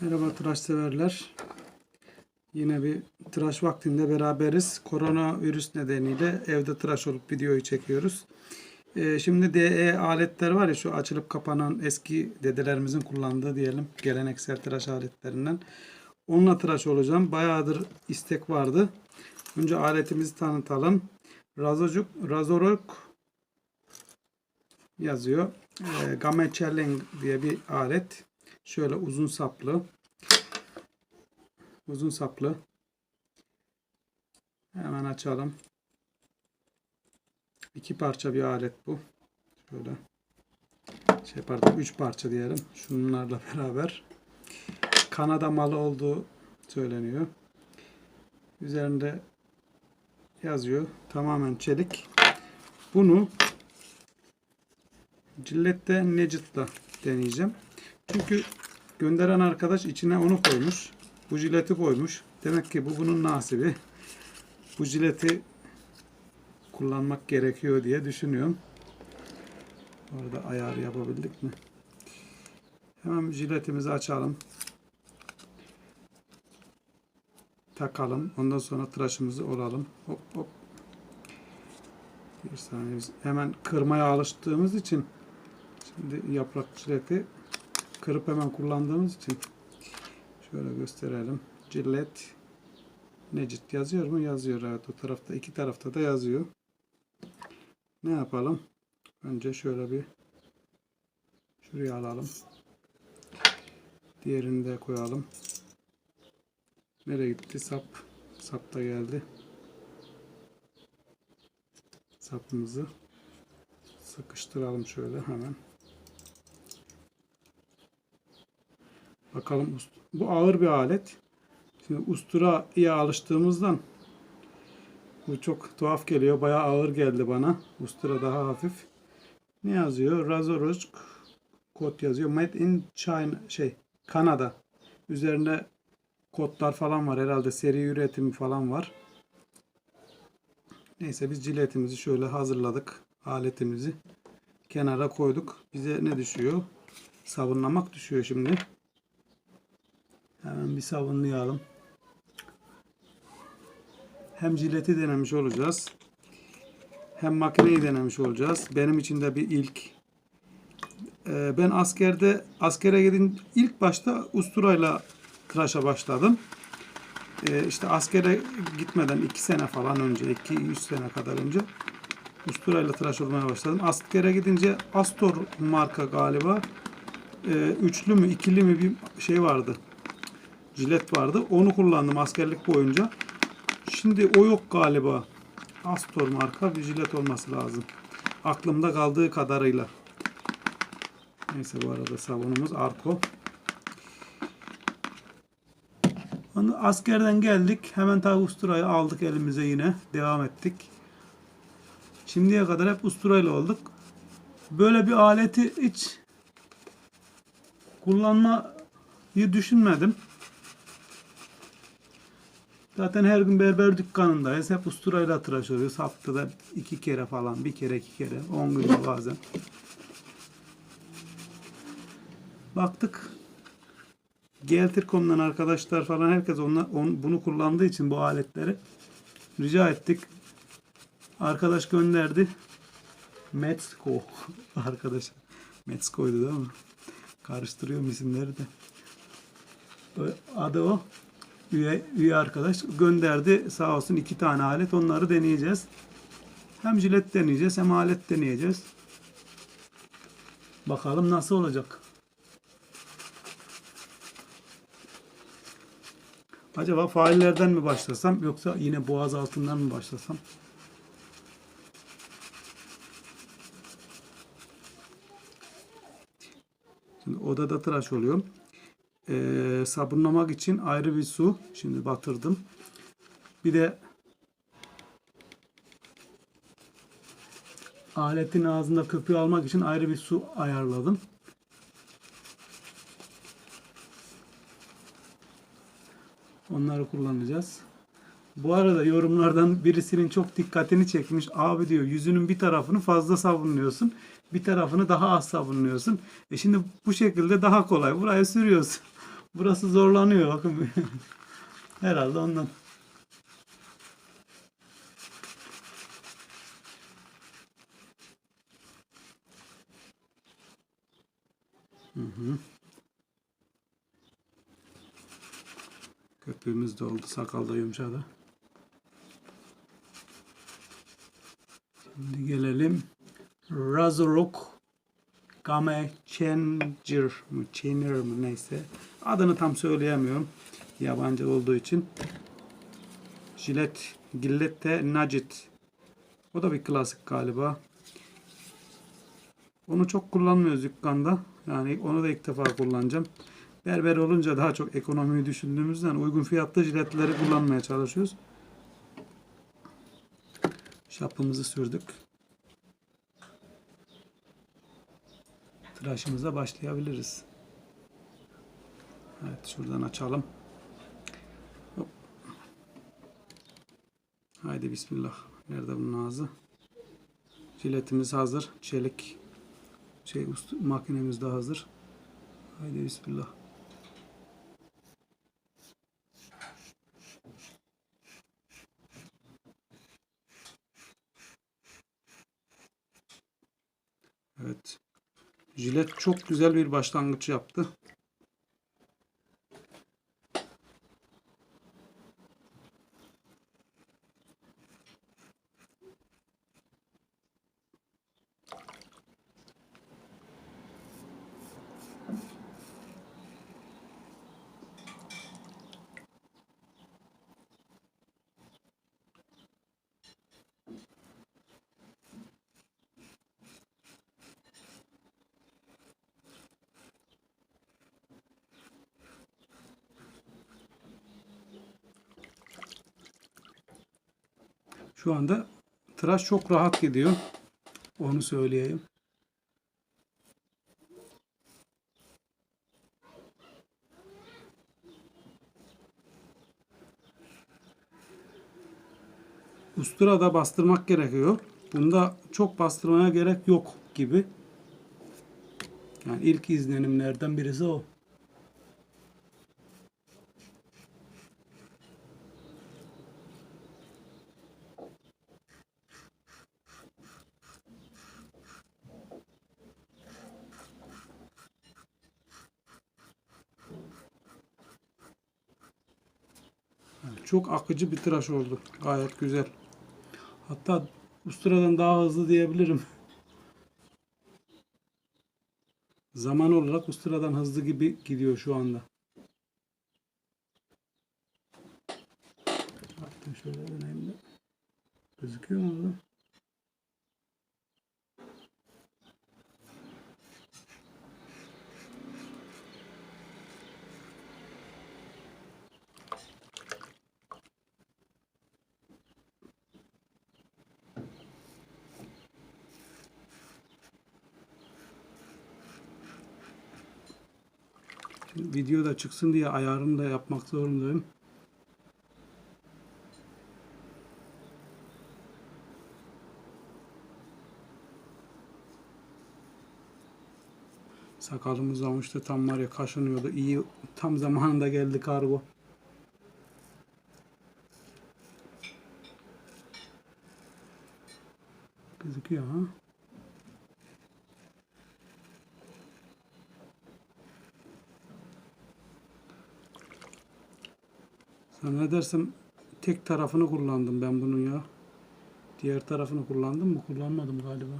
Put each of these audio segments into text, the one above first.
Merhaba tıraş severler. Yine bir tıraş vaktinde beraberiz. Koronavirüs nedeniyle evde tıraş olup videoyu çekiyoruz. Ee, şimdi DE aletler var ya şu açılıp kapanan eski dedelerimizin kullandığı diyelim geleneksel tıraş aletlerinden. Onunla tıraş olacağım. Bayağıdır istek vardı. Önce aletimizi tanıtalım. Razocuk, Razorok yazıyor. E, Gamecelling diye bir alet. Şöyle uzun saplı. Uzun saplı. Hemen açalım. İki parça bir alet bu. Şöyle. Şey pardon üç parça diyelim. Şunlarla beraber. Kanada malı olduğu söyleniyor. Üzerinde yazıyor. Tamamen çelik. Bunu Cillet'te Necit'la deneyeceğim. Çünkü gönderen arkadaş içine onu koymuş. Bu jileti koymuş. Demek ki bu bunun nasibi. Bu jileti kullanmak gerekiyor diye düşünüyorum. Orada ayar yapabildik mi? Hemen jiletimizi açalım. Takalım. Ondan sonra tıraşımızı olalım. Hop hop. Bir saniye. Hemen kırmaya alıştığımız için şimdi yaprak jileti kırıp hemen kullandığımız için şöyle gösterelim. Cillet Necit yazıyor mu? Yazıyor. Evet o tarafta. iki tarafta da yazıyor. Ne yapalım? Önce şöyle bir şuraya alalım. Diğerini de koyalım. Nereye gitti? Sap. Sap da geldi. Sapımızı sıkıştıralım şöyle hemen. Bakalım bu ağır bir alet. Şimdi usturaya alıştığımızdan bu çok tuhaf geliyor. Bayağı ağır geldi bana. Ustura daha hafif. Ne yazıyor? Razorozk kod yazıyor. Made in China şey Kanada. Üzerinde kodlar falan var. Herhalde seri üretimi falan var. Neyse biz ciletimizi şöyle hazırladık. Aletimizi kenara koyduk. Bize ne düşüyor? Sabunlamak düşüyor şimdi. Hemen bir sabunlayalım. Hem jileti denemiş olacağız. Hem makineyi denemiş olacağız. Benim için de bir ilk. Ee, ben askerde askere gidin ilk başta usturayla tıraşa başladım. Ee, işte askere gitmeden iki sene falan önce, iki üç sene kadar önce usturayla tıraş olmaya başladım. Askere gidince Astor marka galiba e, üçlü mü ikili mi bir şey vardı. Jilet vardı. Onu kullandım askerlik boyunca. Şimdi o yok galiba. Astor marka bir jilet olması lazım. Aklımda kaldığı kadarıyla. Neyse bu arada sabunumuz Arko. Onu askerden geldik. Hemen tabi usturayı aldık elimize yine. Devam ettik. Şimdiye kadar hep usturayla olduk. Böyle bir aleti hiç kullanmayı düşünmedim. Zaten her gün berber dükkanındayız. Hep usturayla tıraş oluyoruz. Haftada iki kere falan. Bir kere iki kere. On günde bazen. Baktık. Geltir.com'dan arkadaşlar falan herkes onla, on, bunu kullandığı için bu aletleri rica ettik. Arkadaş gönderdi. Metsko arkadaş. Metsko'ydu değil mi? Karıştırıyorum isimleri de. Adı o. Üye, üye arkadaş gönderdi. Sağ olsun iki tane alet. Onları deneyeceğiz. Hem jilet deneyeceğiz hem alet deneyeceğiz. Bakalım nasıl olacak. Acaba faillerden mi başlasam yoksa yine boğaz altından mı başlasam? Şimdi odada tıraş oluyorum. Ee, sabunlamak için ayrı bir su. Şimdi batırdım. Bir de aletin ağzında köpüğü almak için ayrı bir su ayarladım. Onları kullanacağız. Bu arada yorumlardan birisinin çok dikkatini çekmiş. Abi diyor yüzünün bir tarafını fazla sabunluyorsun. Bir tarafını daha az sabunluyorsun. E şimdi bu şekilde daha kolay. Buraya sürüyorsun. Burası zorlanıyor bakın. Herhalde ondan. Hı hı. Köpüğümüz de oldu. Sakal da yumuşadı. Şimdi gelelim. Razorok Game Changer mı Changer mı neyse. Adını tam söyleyemiyorum. Yabancı olduğu için. Gillette Gillette Nugget. O da bir klasik galiba. Onu çok kullanmıyoruz dükkanda. Yani onu da ilk defa kullanacağım. Berber olunca daha çok ekonomiyi düşündüğümüzden uygun fiyatlı jiletleri kullanmaya çalışıyoruz. Şapımızı sürdük. Tıraşımıza başlayabiliriz. Evet şuradan açalım. Hop. Haydi bismillah. Nerede bunun ağzı? Jiletimiz hazır. Çelik şey ustu, makinemiz de hazır. Haydi bismillah. Evet. Jilet çok güzel bir başlangıç yaptı. Şu anda tıraş çok rahat gidiyor. Onu söyleyeyim. Usturada bastırmak gerekiyor. Bunda çok bastırmaya gerek yok gibi. Yani ilk izlenimlerden birisi o. Akıcı bir tıraş oldu. Gayet güzel. Hatta usturadan daha hızlı diyebilirim. Zaman olarak usturadan hızlı gibi gidiyor şu anda. Hatta şöyle de. Gözüküyor mu video da çıksın diye ayarını da yapmak zorundayım. Sakalımız olmuştu tam var ya kaşınıyordu. İyi tam zamanında geldi kargo. Gözüküyor ha. Zannedersem tek tarafını kullandım ben bunun ya. Diğer tarafını kullandım mı? Kullanmadım galiba.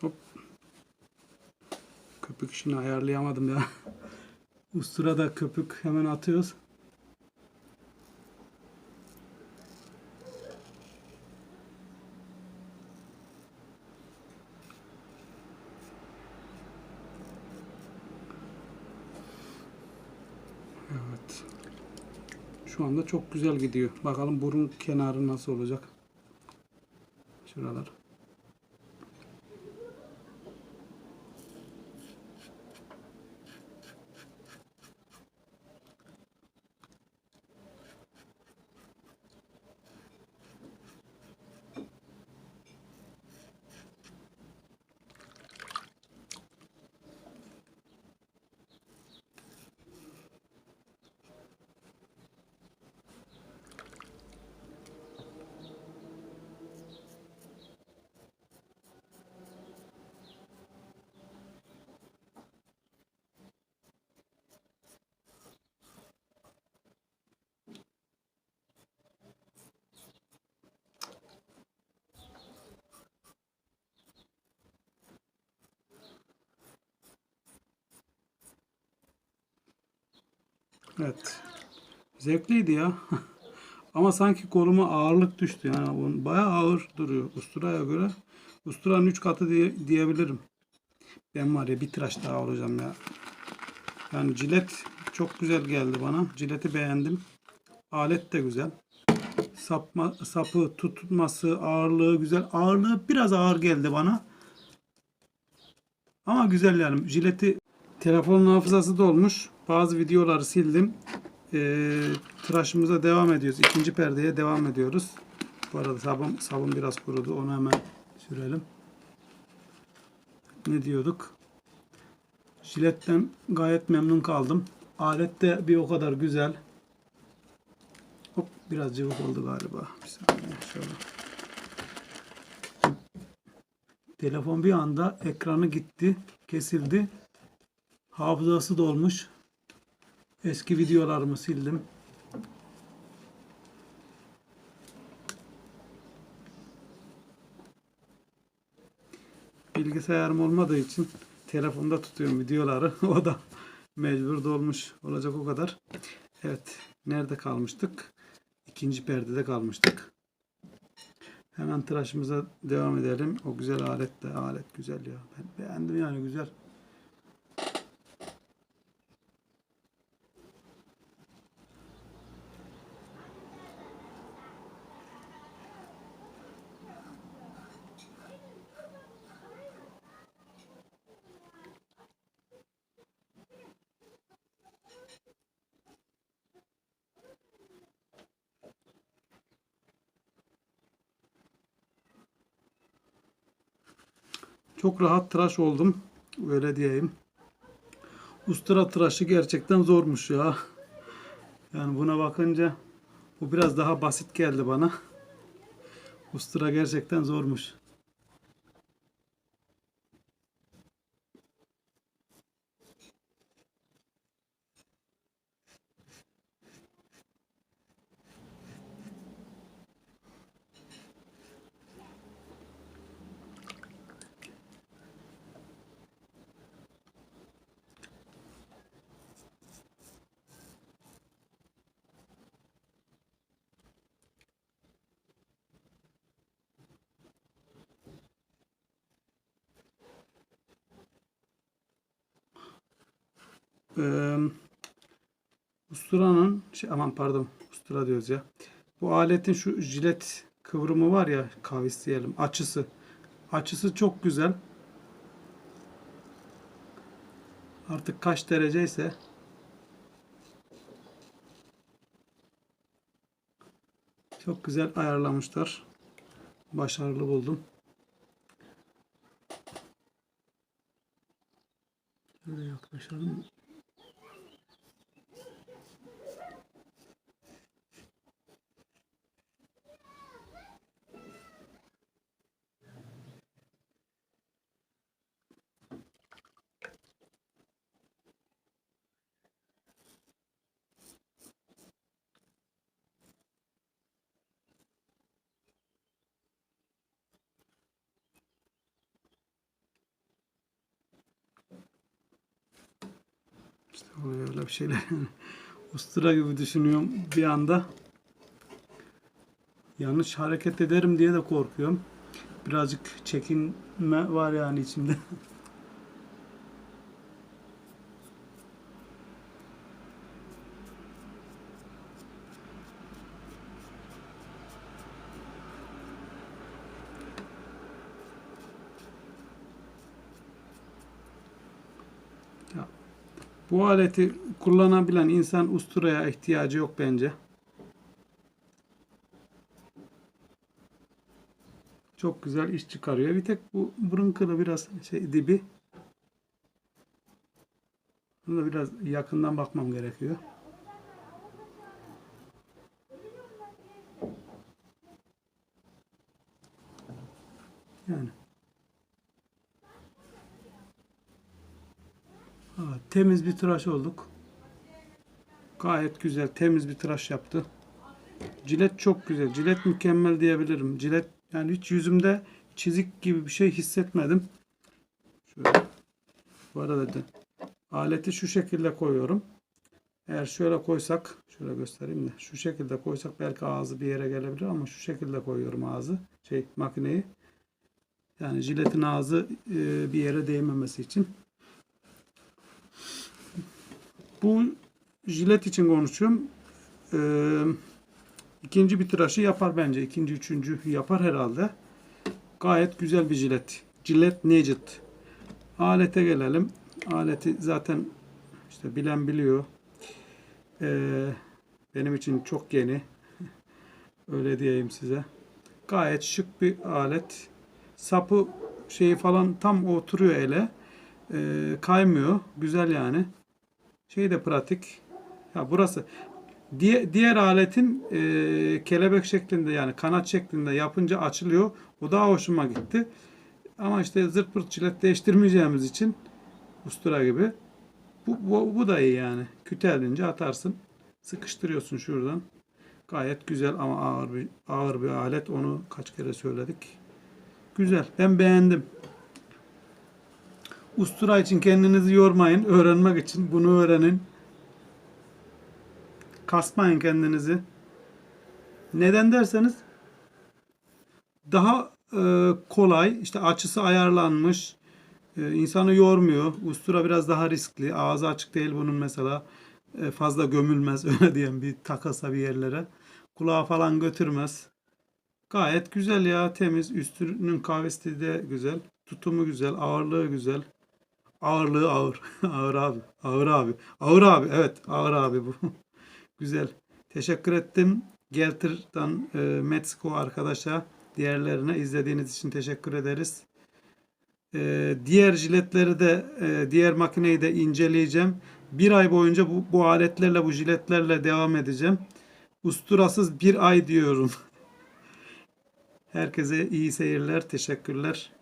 Hop. Köpük işini ayarlayamadım ya. Usturada köpük hemen atıyoruz. Evet. Şu anda çok güzel gidiyor. Bakalım burun kenarı nasıl olacak. Şuralar. Evet. Zevkliydi ya. Ama sanki koluma ağırlık düştü. Yani bayağı ağır duruyor. Ustura'ya göre. Ustura'nın 3 katı diye, diyebilirim. Ben var ya bir tıraş daha olacağım ya. Yani cilet çok güzel geldi bana. Cileti beğendim. Alet de güzel. Sapma, sapı, tutması, ağırlığı güzel. Ağırlığı biraz ağır geldi bana. Ama güzel yani. Jileti telefonun hafızası dolmuş. Bazı videoları sildim. Ee, tıraşımıza devam ediyoruz. İkinci perdeye devam ediyoruz. Bu arada sabun, sabun biraz kurudu. Onu hemen sürelim. Ne diyorduk? Jiletten gayet memnun kaldım. Alet de bir o kadar güzel. Hop biraz cıvık oldu galiba. Bir saniye şöyle. Telefon bir anda ekranı gitti, kesildi. Hafızası dolmuş. Eski videolarımı sildim. Bilgisayarım olmadığı için telefonda tutuyorum videoları. o da mecbur dolmuş olacak o kadar. Evet. Nerede kalmıştık? İkinci perdede kalmıştık. Hemen tıraşımıza devam edelim. O güzel alet de alet güzel ya. Ben beğendim yani güzel. Çok rahat tıraş oldum. Öyle diyeyim. Ustura tıraşı gerçekten zormuş ya. Yani buna bakınca bu biraz daha basit geldi bana. Ustura gerçekten zormuş. Ee, usturanın şey, aman pardon ustura diyoruz ya. Bu aletin şu jilet kıvrımı var ya kavis diyelim açısı. Açısı çok güzel. Artık kaç dereceyse çok güzel ayarlamışlar. Başarılı buldum. Şöyle yaklaşalım. İşte oluyor öyle bir şeyler. Ustura gibi düşünüyorum bir anda. Yanlış hareket ederim diye de korkuyorum. Birazcık çekinme var yani içimde. Ya, bu aleti kullanabilen insan usturaya ihtiyacı yok bence. Çok güzel iş çıkarıyor. Bir tek bu burun kılı biraz şey dibi. Bunu da biraz yakından bakmam gerekiyor. Yani. Evet, temiz bir tıraş olduk. Gayet güzel, temiz bir tıraş yaptı. Cilet çok güzel. Cilet mükemmel diyebilirim. Cilet yani hiç yüzümde çizik gibi bir şey hissetmedim. Şöyle. Bu arada da aleti şu şekilde koyuyorum. Eğer şöyle koysak, şöyle göstereyim de, şu şekilde koysak belki ağzı bir yere gelebilir ama şu şekilde koyuyorum ağzı, şey makineyi. Yani jiletin ağzı e, bir yere değmemesi için. Bu jilet için konuşuyorum. Ee, ikinci bir tıraşı yapar bence. İkinci, üçüncü yapar herhalde. Gayet güzel bir jilet. Jilet Necit. Alete gelelim. Aleti zaten işte bilen biliyor. Ee, benim için çok yeni. Öyle diyeyim size. Gayet şık bir alet. Sapı şeyi falan tam oturuyor ele. Ee, kaymıyor. Güzel yani. Şey de pratik. Ya burası diğer, diğer aletin e, kelebek şeklinde yani kanat şeklinde yapınca açılıyor. O daha hoşuma gitti. Ama işte zırt pırt jilet değiştirmeyeceğimiz için ustura gibi. Bu, bu, bu da iyi yani. Kütelince atarsın. Sıkıştırıyorsun şuradan. Gayet güzel ama ağır bir ağır bir alet. Onu kaç kere söyledik. Güzel. Ben beğendim. Ustura için kendinizi yormayın. Öğrenmek için bunu öğrenin. Kasmayın kendinizi. Neden derseniz daha e, kolay, işte açısı ayarlanmış, e, insanı yormuyor. Ustura biraz daha riskli. Ağzı açık değil bunun mesela. E, fazla gömülmez öyle diyen bir takasa bir yerlere. Kulağı falan götürmez. Gayet güzel ya temiz. Üstünün kahvesi de güzel. Tutumu güzel. Ağırlığı güzel. Ağırlığı ağır. ağır abi. Ağır abi. Ağır abi. Evet ağır abi bu. güzel. Teşekkür ettim. Geltir'dan e, Mexico arkadaşa diğerlerine izlediğiniz için teşekkür ederiz. E, diğer jiletleri de e, diğer makineyi de inceleyeceğim. Bir ay boyunca bu, bu aletlerle bu jiletlerle devam edeceğim. Usturasız bir ay diyorum. Herkese iyi seyirler. Teşekkürler.